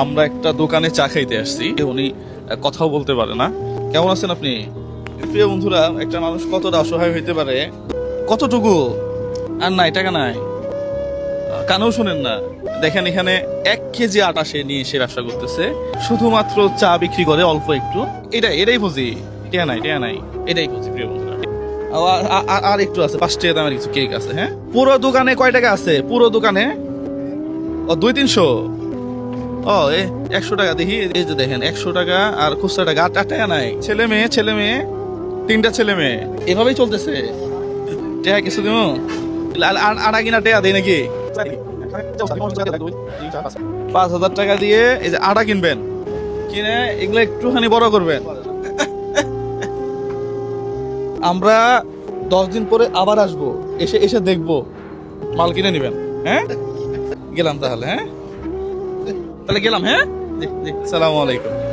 আমরা একটা দোকানে চা খাইতে আসছি। উনি কথাও বলতে পারে না। কেমন আছেন আপনি? প্রিয় বন্ধুরা, একটা মানুষ কতটা অসহায় হইতে পারে, কতটুকু? আর নাই, টাকা নাই। কানেও শুনেন না। দেখেন এখানে এক কেজি আটা সে নিয়ে এসে ব্যবসা করতেছে। শুধুমাত্র চা বিক্রি করে অল্প একটু। এটাই এটাই বুঝি টিয়া নাই টিয়া নাই। এটাই বুঝি প্রিয় বন্ধুরা। আর একটু আছে, পাঁচ টাকা দামের কিছু কেক আছে হ্যাঁ? পুরো দোকানে কয় টাকা আছে? পুরো দোকানে? ও, দুই তিনশো। ও একশো টাকা দেখি, এই যে দেখেন, একশো টাকা আর খুচরা টাকা আট টাকা নাই। ছেলে মেয়ে ছেলে মেয়ে, তিনটা ছেলে মেয়ে, এভাবেই চলতেছে। টেয়া কিছু দিব আড়া কিনা টেয়া দেয় নাকি? পাঁচ হাজার টাকা দিয়ে, এই যে আটা কিনবেন। কিনে এগুলো একটুখানি বড় করবেন। আমরা দশ দিন পরে আবার আসব, এসে এসে দেখব। মাল কিনে নেবেন হ্যাঁ? গেলাম তাহলে হ্যাঁ? তাহলে গেলাম হ্যাঁ? জি জি। সালামু আলাইকুম।